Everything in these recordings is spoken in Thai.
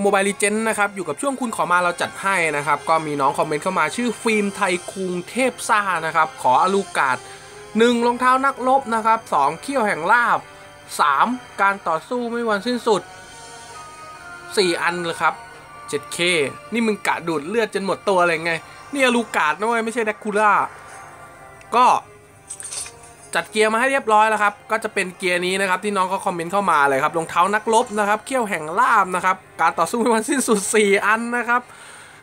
โมบายลีเจนนะครับ อยู่กับช่วงคุณขอมาเราจัดให้นะครับ ก็มีน้องคอมเมนต์เข้ามาชื่อฟิล์มไทยคุงเทพซ่านะครับ ขออลูกาดหนึ่งรองเท้านักรบนะครับสองเขี้ยวแห่งลาบสามการต่อสู้ไม่วันสิ้นสุดสี่อันเลยครับ 7K นี่มึงกะดูดเลือดจนหมดตัวอะไรไง นี่อลูกาดนะเว้ยไม่ใช่แดกคูล่าก็ จัดเกียร์มาให้เรียบร้อยแล้วครับ ก็จะเป็นเกียร์นี้นะครับที่น้องก็คอมเมนต์เข้ามาเลยครับรองเท้านักรบนะครับเขี้ยวแห่งล่ามนะครับ การต่อสู้ไม่วันสิ้นสุด 4 อันนะครับ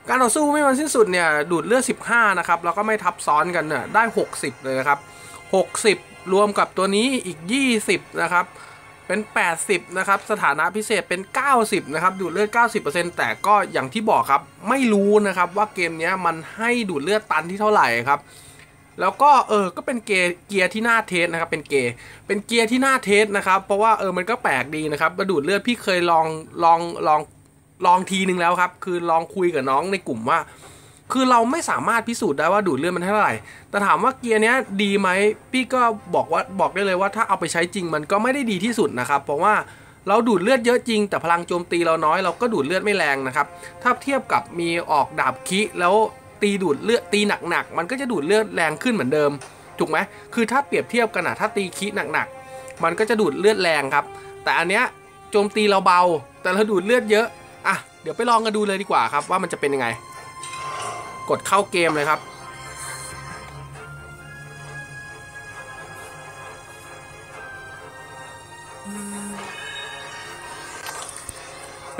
การต่อสู้ไม่วันสิ้นสุดเนี่ยดูดเลือด 15 นะครับ แล้วก็ไม่ทับซ้อนกันเนี่ยได้ 60 เลยนะครับ 60 รวมกับตัวนี้อีก 20 นะครับ เป็น 80 นะครับ สถานะพิเศษเป็น 90 นะครับ ดูดเลือด 90%แต่ก็อย่างที่บอกครับ ไม่รู้นะครับว่าเกมนี้มันให้ดูดเลือดตันที่เท่าไหร่ครับ แล้วก็เออก็เป็นเกียร์เกียร์ที่น่าเทสนะครับเป็นเกียร์เป็นเกียร์ที่น่าเทสนะครับเพราะว่าเออมันก็แปลกดีนะครับมาดูดเลือดพี่เคยลองลองลองลองทีนึงแล้วครับ คือลองคุยกับน้องในกลุ่มว่า คือเราไม่สามารถพิสูจน์ได้ว่าดูดเลือดมันเท่าไหร่ แต่ถามว่าเกียร์เนี้ยดีไหมพี่ก็บอกว่าบอกได้เลยว่าถ้าเอาไปใช้จริงมันก็ไม่ได้ดีที่สุดนะครับ เพราะว่าเราดูดเลือดเยอะจริง แต่พลังโจมตีเราน้อยเราก็ดูดเลือดไม่แรงนะครับ ถ้าเทียบกับมีออกดาบคิแล้ว ตีดูดเลือดตีหนักๆมันก็จะดูดเลือดแรงขึ้นเหมือนเดิมถูกไหมคือถ้าเปรียบเทียบกันนะถ้าตีคิหนักๆมันก็จะดูดเลือดแรงครับ แต่อันเนี้ยโจมตีเราเบา แต่เราดูดเลือดเยอะอะเดี๋ยวไปลองกันดูเลยดีกว่าครับ ว่ามันจะเป็นยังไง กดเข้าเกมเลยครับ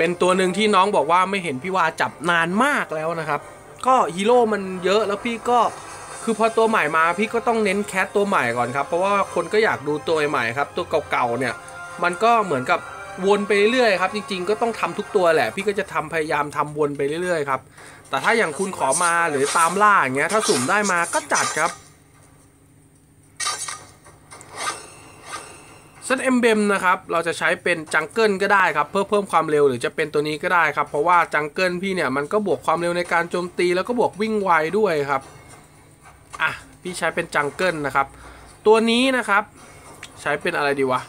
เป็นตัวหนึ่งที่น้องบอกว่าไม่เห็นพี่วาจับนานมากแล้วนะครับ ก็ฮีโร่มันเยอะแล้วพี่ก็คือพอตัวใหม่มาพี่ก็ต้องเน้นแคสตัวใหม่ก่อนครับ เพราะว่าคนก็อยากดูตัวใหม่ครับ ตัวเก่าๆเนี่ย มันก็เหมือนกับวนไปเรื่อยๆครับ จริงๆก็ต้องทำทุกตัวแหละ พี่ก็จะทำพยายามทำวนไปเรื่อยๆครับแต่ถ้าอย่างคุณขอมาหรือตามล่าอย่างเงี้ยถ้าสุ่มได้มาก็จัดครับ เซตเอ็มเบมนะครับเราจะใช้เป็นจังเกิลก็ได้ครับเพื่อเพิ่มความเร็วหรือจะเป็นตัวนี้ก็ได้ครับ เพราะว่าจังเกิลพี่เนี่ยมันก็บวกความเร็วในการโจมตีแล้วก็บวกวิ่งไวด้วยครับอะพี่ใช้เป็นจังเกิลนะครับ ตัวนี้นะครับ ใช้เป็นอะไรดีวะ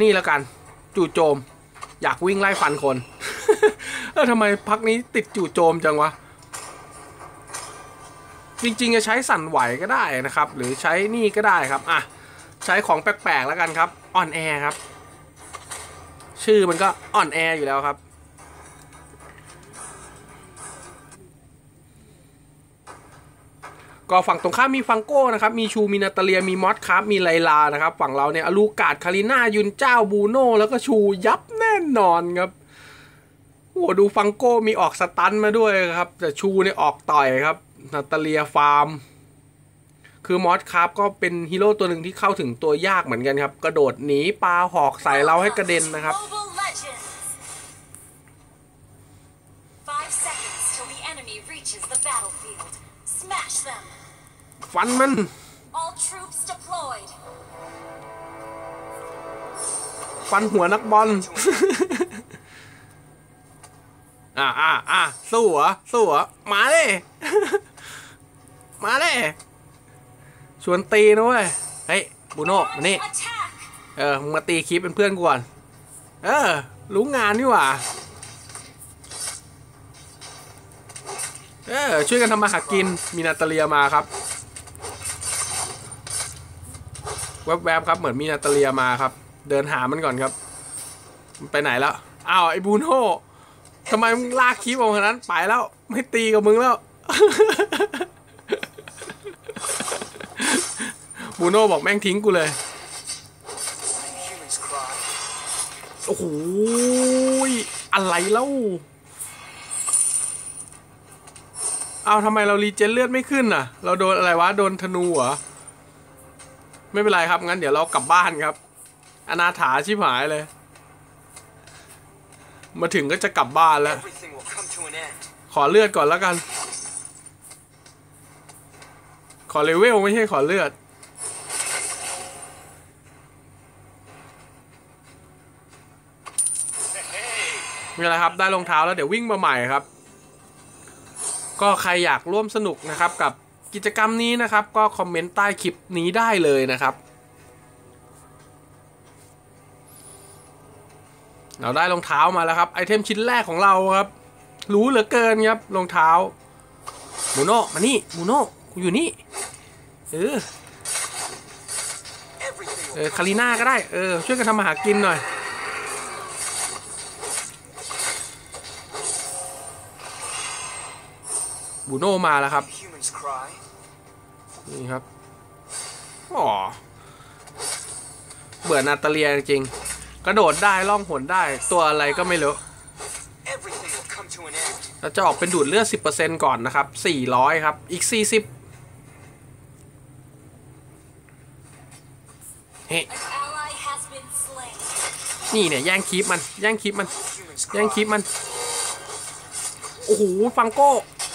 นี่แล้วกัน จู่โจม อยากวิ่งไล่ฟันคนเออทำไมพักนี้ติดจู่โจมจังวะจริงๆจะใช้สั่นไหวก็ได้นะครับ หรือใช้นี่ก็ได้ครับอะ ใช้ของแปลกๆแล้วกันครับอ่อนแอครับ ชื่อมันก็อ่อนแออยู่แล้วครับ ก็ฝั่งตรงข้ามมีฟังโก้นะครับ มีชูมีนาตาเลียมีมอสครับมีไลลานะครับ ฝั่งเราเนี่ยอลูกาดคาริน่ายุนเจ้าบูโน่แล้วก็ชูยับแน่นอนครับโอ้ดูฟังโก้มีออกสตันมาด้วยครับ แต่ชูเนี่ยออกต่อยครับนาตาเลียฟาร์ม คือมอสครับก็เป็นฮีโร่ตัวหนึ่งที่เข้าถึงตัวยากเหมือนกันครับ กระโดดหนีปลาหอกใส่เราให้กระเด็นนะครับ Global Legends. Five seconds till the enemy reaches the battlefield. Smash them. ฟันมัน All troops deployed. ฟันหัวนักบอล อ่าอ่าอ่าสู้เหรอสู้เหรอมาเลย มาเลย ชวนตีนะเว้ย เฮ้ยบูโน่มานี่ เออ มึงมาตีคลิปเป็นเพื่อนก่อน เออ รู้งานนี่หว่า เออ ช่วยกันทำมาหากิน มีนาตาเลียมาครับ แวบๆครับ เหมือนมีนาตาเลียมาครับ เดินหามันก่อนครับ มันไปไหนแล้วอ้าวไอ้บูโน่ทำไมมึงลากคลิปออกมานั้น ไปแล้ว ไม่ตีกับมึงแล้ว บูโน่บอกแม่งทิ้งกูเลย โอ้โห อะไรเล่า เอาทำไมเรารีเจนเลือดไม่ขึ้นน่ะ เราโดนอะไรวะ โดนธนูเหรอ ไม่เป็นไรครับ งั้นเดี๋ยวเรากลับบ้านครับ อนาถาชิบหายเลย มาถึงก็จะกลับบ้านแล้ว ขอเลือดก่อนแล้วกัน ขอเลเวลไม่ใช่ขอเลือด มีอะไรครับได้รองเท้าแล้วเดี๋ยววิ่งมาใหม่ครับ ก็ใครอยากร่วมสนุกนะครับกับกิจกรรมนี้นะครับ ก็คอมเมนต์ใต้คลิปนี้ได้เลยนะครับ เราได้รองเท้ามาแล้วครับไอเทมชิ้นแรกของเราครับ รู้เหลือเกินครับรองเท้ามูโน่มานี่มูโน่กูอยู่นี่เออเออคาริน่าก็ได้เออช่วยกันทำมาหากินหน่อย บูโน่มาแล้วครับ humans cry. นี่ครับอ๋อเบื่อนาตาเลียจริงๆกระโดดได้ล่องหนได้ ตัวอะไรก็ไม่รู้ Everything will come to an end. เราจะออกเป็นดูดเลือด 10%ก่อนนะครับ 400 ครับ อีก 40 เฮ้ An ally has been slain. นี่เนี่ย แย่งคีปมัน แย่งคีปมัน Humans แย่งคลิป cry. มัน โอ้โห ฟังโก้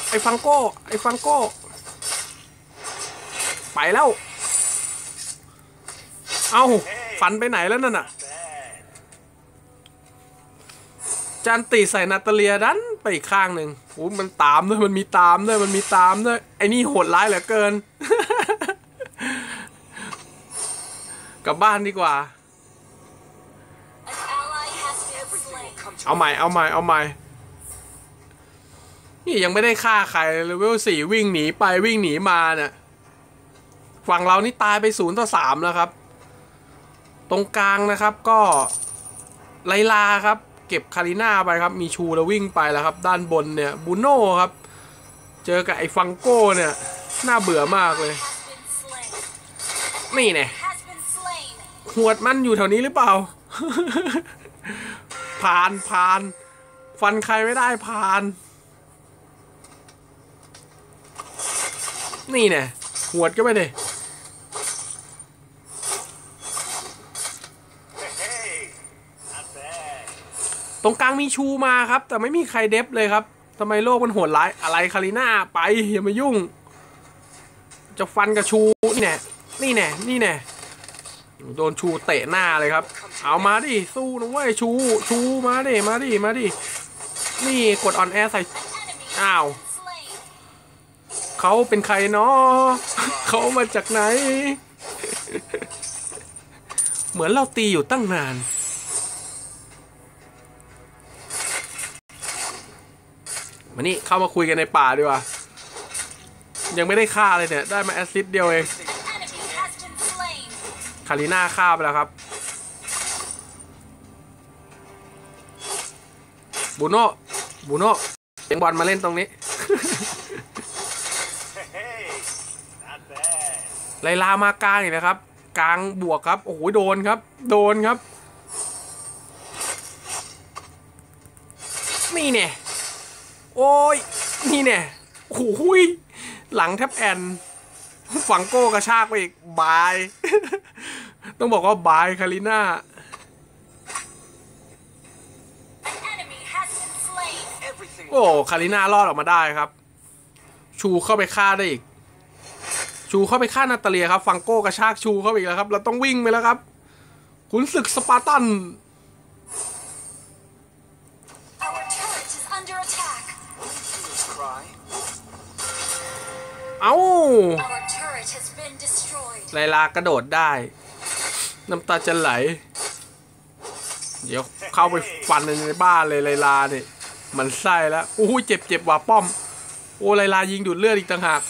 ไอ้ฟังโก้ ไอ้ฟังโก้ ไปแล้ว เอาฟันไปไหนแล้วนั่นน่ะ จันติใส่นาตาเลียดันไปอีกข้างหนึ่งโอ้มันตามด้วย มันมีตามด้วย มันมีตามด้วย ไอ้นี่โหดร้ายเหลือเกิน กลับบ้านดีกว่า เอาใหม่ เอาใหม่ เอาใหม่ นี่ยังไม่ได้ฆ่าใครเลเวลสี่วิ่งหนีไปวิ่งหนีมาเนี่ยฝั่งเรานี่ตายไปศูนย์ต่อสามแล้วครับ ตรงกลางนะครับก็ไลลาครับ เก็บคาริน่าไปครับ มีชูแล้ววิ่งไปแล้วครับ ด้านบนเนี่ยบูโน่ครับ เจอกับไอ้ฟังโก้เนี่ย น่าเบื่อมากเลย นี่เนี่ยหวดมันอยู่แถวนี้หรือเปล่า ผ่านผ่าน ฟันใครไม่ได้ผ่าน นี่เนี่ยหวดก็ไปดิ Hey, not bad. ตรงกลางมีชูมาครับ แต่ไม่มีใครเดฟเลยครับทำไมโลกมันโหดร้ายอะไรคาริน่าไปอย่ามายุ่ง จะฟันกับชูนี่แน่นี่แน่นี่แน่โดนชูเตะหน้าเลยครับ เอามาดิสู้นะเว้ยชู ชูมาดิมาดิมาดินี่กดออนแอร์ใส่ Enemy Ow. has been slain. เขาเป็นใครเนาะเขามาจากไหน เหมือนเราตีอยู่ตั้งนาน มานี่เข้ามาคุยกันในป่าดีกว่า ยังไม่ได้ฆ่าเลยเนี่ย ได้มาแอสซิดเดียวเอง Enemy has been slain. คาริน่าฆ่าไปแล้วครับ บูโน่บูโน่เลี้ยงบอลมาเล่นตรงนี้ ไลลามากลางอีกนะครับ กลางบวกครับ โอ้โหโดนครับ โดนครับนี่เนี่ยโอ้ยนี่เนี่ยโอ้โหยหลังแทบแอนฝังโก้กระชากไปอีก บาย ต้องบอกว่าบายคาริน่าโอ้คาริน่ารอดออกมาได้ครับ ชูเข้าไปฆ่าได้อีก ชูเข้าไปฆ่านาตาเลียครับ ฟังโก้กระชากชูเข้าไปอีกแล้วครับ เราต้องวิ่งไปแล้วครับ ขุนศึกสปาร์ตัน เอ้าไลลากระโดดได้ น้ำตาจะไหล เดี๋ยวเข้าไปฟันในบ้านเลยไลลาเนี่ยมันไส้แล้วอู้หูเจ็บเจ็บว่ะป้อม โอ้ไลลายิงดูดเลือดอีกต่างหาก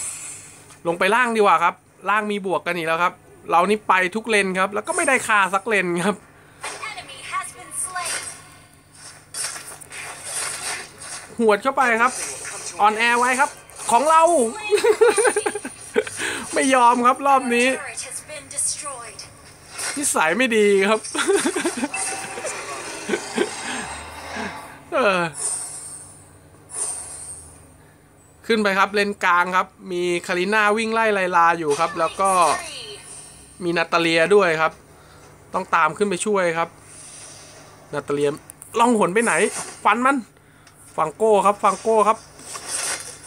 ลงไปล่างดีกว่าครับ ล่างมีบวกกันอีกแล้วครับ เรานี่ไปทุกเลนครับ แล้วก็ไม่ได้คาสักเลนครับ หวดเข้าไปครับออนแอร์ไว้ครับ ของเรา ไม่ยอมครับรอบนี้นิสัยไม่ดีครับ เออ ขึ้นไปครับเลนกลางครับ มีคาริน่าวิ่งไล่ไลลาอยู่ครับ แล้วก็มีนาตาเลียด้วยครับ ต้องตามขึ้นไปช่วยครับนาตาเลียล่องหนไปไหน ฟันมัน ฟังโก้ครับ ฟังโก้ครับ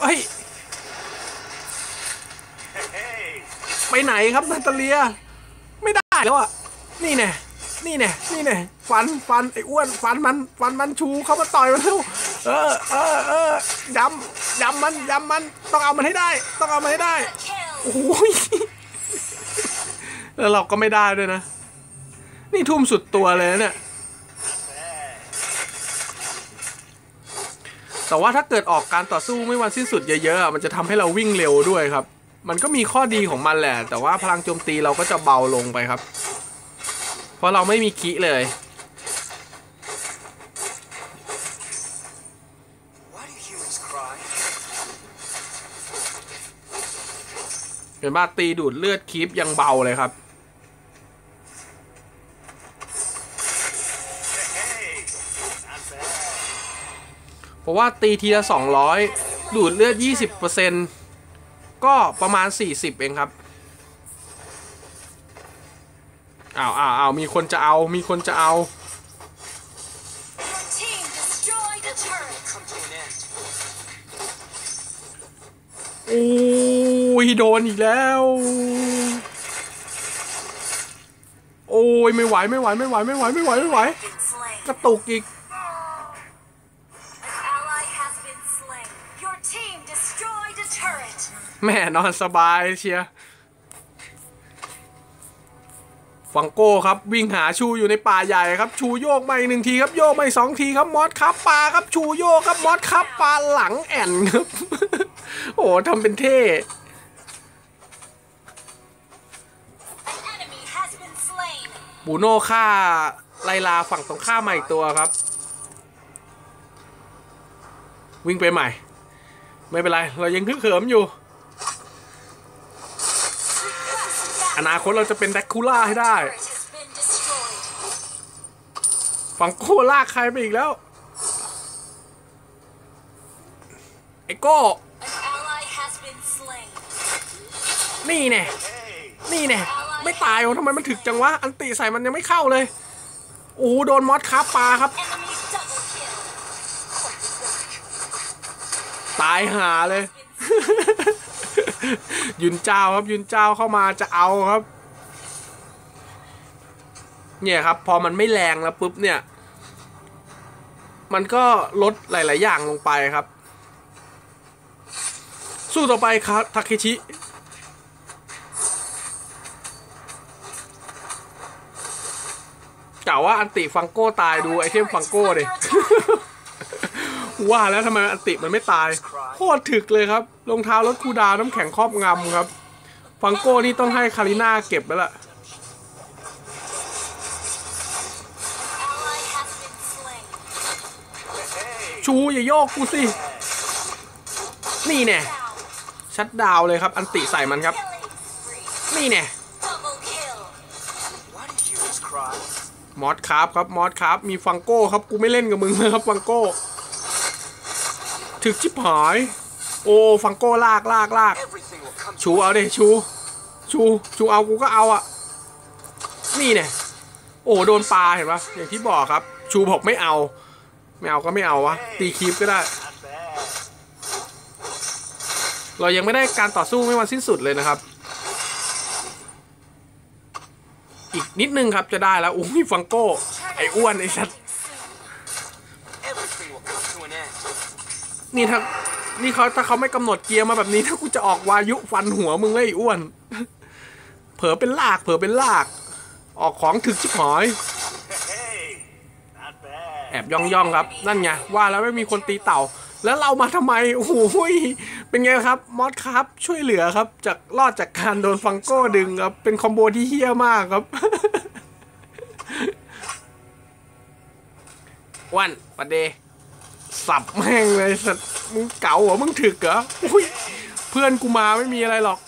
เฮ้ยไปไหนครับนาตาเลีย ไม่ได้แล้วอะนี่แน่นี่แน่นี่แน่ฟันฟันไอ้อ้วนฟันมันฟันมันชูเข้ามาต่อยมันเร็วเออเออเออยำ ยำมันยำมันต้องเอามันให้ได้ ต้องเอามันให้ได้โอ้ยแล้วเราก็ไม่ได้ด้วยนะ นี่ทุ่มสุดตัวเลยเนี่ยแต่ว่าถ้าเกิดออกการต่อสู้ไม่วันสิ้นสุดเยอะๆมันจะทำให้เราวิ่งเร็วด้วยครับ มันก็มีข้อดีของมันแหละ แต่ว่าพลังโจมตีเราก็จะเบาลงไปครับ เพราะเราไม่มีคิเลย เห็นป่ะตีดูดเลือดคีปยังเบาเลยครับ Hey, not bad. เพราะว่าตีทีละ200ดูดเลือด 20%ก็ประมาณ 40 เองครับอ้าวอ้าวอ้าวมีคนจะเอามีคนจะเอา Your team destroyed a turret. Come to an end. โอ้ ยโดนอีกแล้ว โอ้ยไม่ไหวไม่ไหวไม่ไหวไม่ไหวไม่ไหวไม่ไหว กระตุกอีก แม่นอนสบายเชียฟังโก้ครับวิ่งหาชูอยู่ในป่าใหญ่ครับ ชูโยกไมาอีกหนึ่งทีครับโยกไมาอีกสองทีครับมอสครับปลาครับชูโยกครับมอสครับปลาหลังแอนครับ โอ้ทำเป็นเท่ slain. บูโน่ฆ่าไลลาฝั่งตรงข้ามมาอีกตัวครับ วิ่งไปใหม่ ไม่เป็นไร เรายังคึกเขิมอยู่ อนาคตเราจะเป็นแดกคูล่าให้ได้ Turret has been destroyed. ฝั่งโก้ลากใครไปอีกแล้ว ไอ้โก้ An ally has been slain. นี่แน่ Hey, นี่แน่ ไม่ตายวะทำไมมันถึกจังวะ อันติใส่มันยังไม่เข้าเลย โอ้โหโดนมอสคาปลาครับ ตายหาเลย ยุนเจ้าครับยุนเจ้าเข้ามาจะเอาครับ เนี่ยครับ พอมันไม่แรงแล้วปุ๊บเนี่ย มันก็ลดหลาย ๆ อย่างลงไปครับ สู้ต่อไปครับทาเคชิ กล่าว่าอันติฟังโก้ตายดูไอเทมฟังโก้ดิว่าแล้วทำไมอันติมันไม่ตายโคตรถึกเลยครับรองเท้ารถคูดาวน้ำแข็งครอบงำครับ ฟังโก้นี่ต้องให้คาริน่าเก็บแล้วล่ะชูอย่าโยกกูสิ นี่แน่ชัดดาวเลยครับ อันติใส่มันครับ นี่แน่ มอสครับครับมอสครับมีฟังโก้ครับกูไม่เล่นกับมึงนะครับฟังโก้ ถึกชิบหาย โอ้ฟังโก้ลากลากลากชูเอาดิชู ชูชูเอากูก็เอาอะนี่เนี่ยโอ้โดนปลาเห็นปะอย่างที่บอกครับ ชูบอกไม่เอา ไม่เอาก็ไม่เอาวะตีคีปก็ได้ เรายังไม่ได้การต่อสู้ไม่วันสิ้นสุดเลยนะครับ อีกนิดนึงครับจะได้แล้วอุ้ยฟังโก้ ไอ้อ้วนไอ้สัตว์นี่ถ้านี่เขาถ้าเขาไม่กำหนดเกียร์มาแบบนี้ถ้ากูจะออกวายุฟันหัวมึงเลยไอ้อ้วน เผลอเป็นลาก เผลอเป็นลาก ออกของถึกชิบหายแอบย่องย่องๆครับ นั่นไงว่าแล้วไม่มีคนตีเต่า แล้วเรามาทำไมโอ้ย เป็นไงครับมอสครับช่วยเหลือครับ จากรอดจากการโดนฟังโก้ดึงครับ เป็นคอมโบที่เฮี้ยมากครับวันประเดสับแม่งเลยสัตว์มึงเก๋าเหรอมึงถึกเหรออุ้ยเพื่อนกูมาไม่มีอะไรหรอก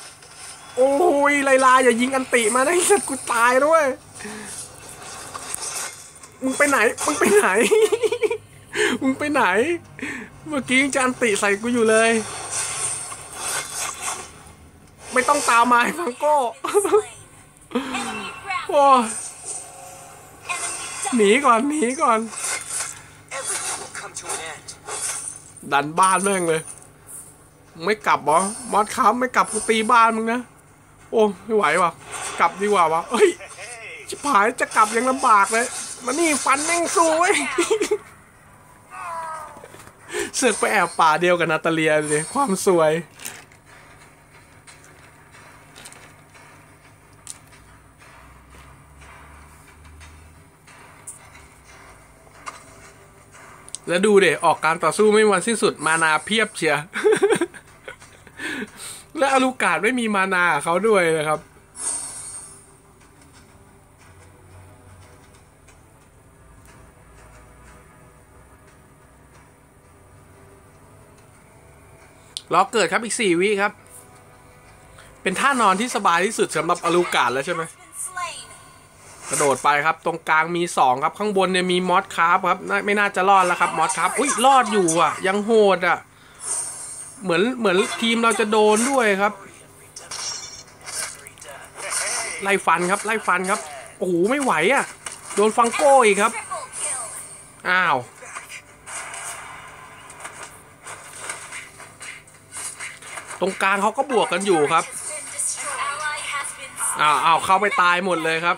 โอ้ยไลลาอย่ายิงอันติมานะไอ้สัตว์กูตายด้วยมึงไปไหนมึงไปไหน มึงไปไหน เมื่อกี้ยังจะอันติใส่กูอยู่เลย ไม่ต้องตามมาให้ฟังโก้ Slain. Enemy ground. โอ้ย Enemy หนีก่อนหนีก่อน Everything will come to an end. ดันบ้านแม่งเลยมึงไม่กลับเหรอมอสครับไม่กลับกูตีบ้านมึงนะ โอ้ไม่ไหวว่ะกลับดีกว่าวะเฮ้ย Hey, ชิบหายจะกลับยังลำบากเลยมานี่ฟันแม่งสู้เว้ยเสือกไปแอบป่าเดียวกับนาตาเลียเลยความสวย แล้วดูเดออกการต่อสู้ไม่มีวันสิ้นสุดมานาเพียบเชียร์และอลูกาดไม่มีมานาเขาด้วยนะครับ รอเกิดครับอีกสี่วิครับ เป็นท่านอนที่สบายที่สุดสำหรับอลูกาดแล้วใช่ไหม กระโดดไปครับ ตรงกลางมี 2 ครับข้างบนเนี่ยมีมอสคาร์ฟครับไม่น่าจะรอดแล้วครับมอสคาร์ฟอุ้ยรอดอยู่อะ ยังโหดอะ เหมือนเหมือนทีมเราจะโดนด้วยครับ ไล่ฟันครับ ไล่ฟันครับโอ้โหไม่ไหวอะ โดนฟังโก้อีกครับ อ้าวตรงกลางเขาก็บวกกันอยู่ครับอ้าวอ้าวเข้าไปตายหมดเลยครับ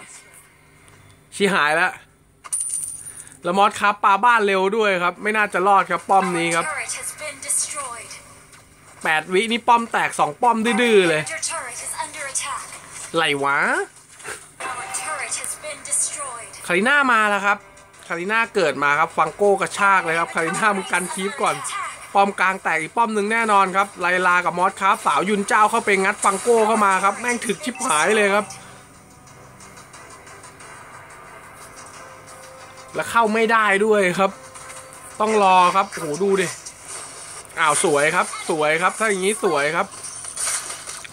ชิหายแล้วแล้วมอสครับปาบ้านเร็วด้วยครับ ไม่น่าจะรอดครับป้อมนี้ครับ Turret has been destroyed. 8วินี่ป้อมแตก2ป้อมดื้อๆเลย Your turret is under attack. ไหลวะ Our turret has been destroyed. คาริน่ามาแล้วครับคาริน่าเกิดมาครับฟังโก้กระชากเลยครับคาริน่ามึงกันคีฟก่อน ป้อมกลางแตกอีกป้อมหนึ่งแน่นอนครับไลลากับมอสครับสาวยุนเจ้าเข้าไปงัดฟังโก้เข้ามาครับ แม่งถึกชิบหายเลยครับ แล้วเข้าไม่ได้ด้วยครับ ต้องรอครับโหดูดิอ้าวสวยครับ สวยครับ ถ้าอย่างนี้สวยครับ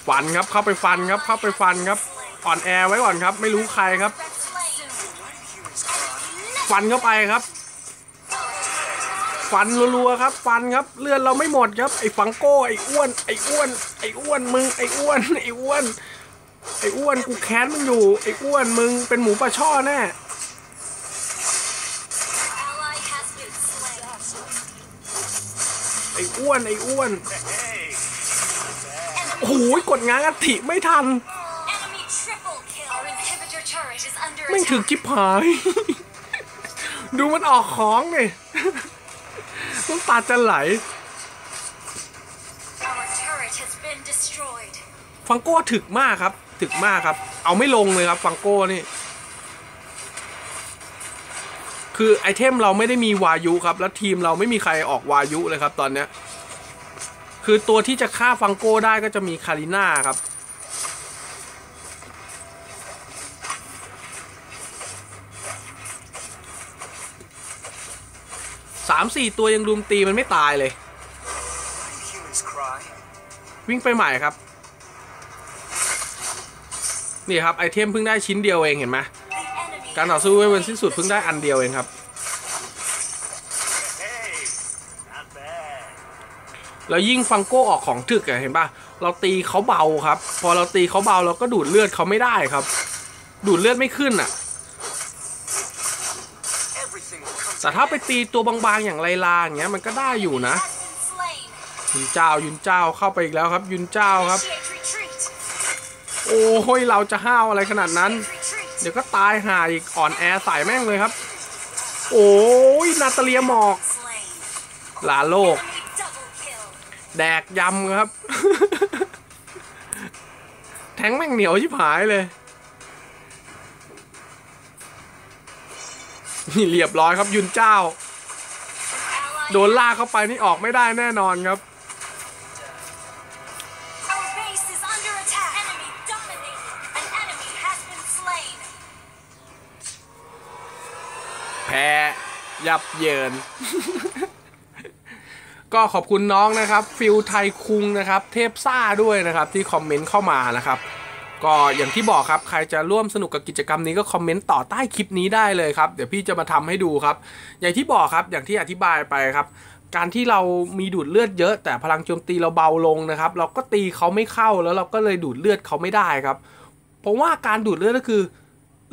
ฟันครับเข้าไปฟันครับ เข้าไปฟันครับ อ่อนแอไว้ก่อนครับ ไม่รู้ใครครับ ฟันเข้าไปครับ ฟันรัวๆครับ ฟันครับ เลือดเราไม่หมดครับ ไอ้ฟังโก้ไอ้อ้วนไอ้อ้วนไอ้อ้วนมึงไอ้อ้วนไอ้อ้วนไอ้อ้วนกูแค้นมึงอยู่ไอ้อ้วนมึงเป็นหมูปลาช่อแน่ อ้อ้วนไอ้อ้วน Hey, โอ้โหกดง้างอัฐิไม่ทัน Enemy triple kill. Our inhibitor turret is under ไม่งถึง attack. จิบหาย ดูมันออกของเลยน้ำตาจะไหล Our turret has been destroyed. ฟังโก้ถึกมากครับ ถึกมากครับ เอาไม่ลงเลยครับ ฟังโก้นี่ คือไอเทมเราไม่ได้มีวายุครับ แล้วทีมเราไม่มีใครออกวายุเลยครับตอนเนี้ย คือตัวที่จะฆ่าฟังโก้ได้ก็จะมีคาริน่าครับ สามสี่ตัวยังรุมตีมันไม่ตายเลย วิ่งไปใหม่ครับ นี่ครับ ไอเทมเพิ่งได้ชิ้นเดียวเองเห็นไหม การต่อสู้ไม่เป็นสิ้นสุดเพิ่งได้อันเดียวเองครับ แล้วยิ่งฟังโก้ออกของถึกอะเห็นปะเราตีเขาเบาครับ พอเราตีเขาเบาเราก็ดูดเลือดเขาไม่ได้ครับ ดูดเลือดไม่ขึ้นอะแต่ถ้าไปตีตัวบางๆอย่างไลลาอย่างเงี้ยมันก็ได้อยู่นะ ยุนเจ้ายุนเจ้าเข้าไปอีกแล้วครับ ยุนเจ้าครับ โอ้ยเราจะห้าวอะไรขนาดนั้น เดี๋ยวก็ตายห่าอีกอ่อนแอใส่แม่งเลยครับ โอ้ยนาตาเลียหมอกลาโลก แดกยำครับ แทงแม่งเหนียวชิบหายเลยนี่เรียบร้อยครับยุนเจ้า โดนลากเข้าไปนี่ออกไม่ได้แน่นอนครับ ยับเยิน ก็ขอบคุณน้องนะครับฟิลไทยคุงนะครับ เทพซ่าด้วยนะครับที่คอมเมนต์เข้ามานะครับ ก็อย่างที่บอกครับใครจะร่วมสนุกกับกิจกรรมนี้ก็คอมเมนต์ต่อใต้คลิปนี้ได้เลยครับ เดี๋ยวพี่จะมาทำให้ดูครับ อย่างที่บอกครับอย่างที่อธิบายไปครับการที่เรามีดูดเลือดเยอะ แต่พลังโจมตีเราเบาลงนะครับ เราก็ตีเขาไม่เข้าแล้วเราก็เลยดูดเลือดเขาไม่ได้ครับผมว่าการดูดเลือดก็คือ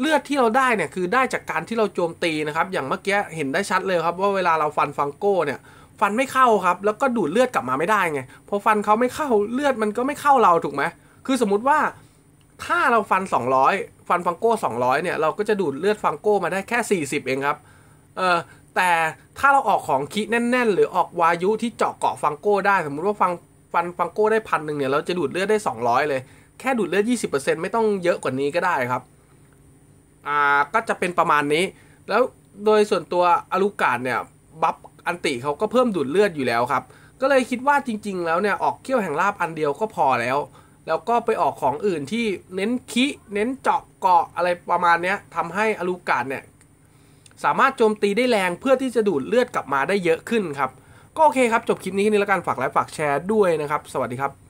เลือดที่เราได้เนี่ยคือได้จากการที่เราโจมตีนะครับ อย่างเมื่อกี้เห็นได้ชัดเลยครับว่าเวลาเราฟันฟังโก้เนี่ยฟันไม่เข้าครับ แล้วก็ดูดเลือดกลับมาไม่ได้ไงพอฟันเขาไม่เข้าเลือดมันก็ไม่เข้าเราถูกไหมคือสมมติว่าถ้าเราฟัน 200 ฟันฟังโก้ 200 เนี่ย เราก็จะดูดเลือดฟังโก้มาได้แค่ 40 เองครับ เออแต่ถ้าเราออกของคิแน่น ๆ หรือออกวายุที่เจาะเกาะฟังโก้ได้ สมมุติว่าฟังฟันฟังโก้ได้พันหนึ่งเนี่ย เราจะดูดเลือดได้ 200 เลย แค่ดูดเลือด 20%ไม่ต้องเยอะกว่านี้ก็ได้ครับ อ่าก็จะเป็นประมาณนี้ แล้วโดยส่วนตัวอลูกาดเนี่ยบัฟอันติเขาก็เพิ่มดูดเลือดอยู่แล้วครับ ก็เลยคิดว่าจริง ๆ แล้วเนี่ยออกเขี้ยวแห่งลาบอันเดียวก็พอแล้ว แล้วก็ไปออกของอื่นที่เน้นคิเน้นเจาะเกาะอะไรประมาณเนี้ยทำให้อลูการเนี่ยสามารถโจมตีได้แรงเพื่อที่จะดูดเลือดกลับมาได้เยอะขึ้นครับ ก็โอเคครับ จบคลิปนี้แค่นี้แล้วกันฝากไลค์ฝากแชร์ด้วยนะครับ สวัสดีครับ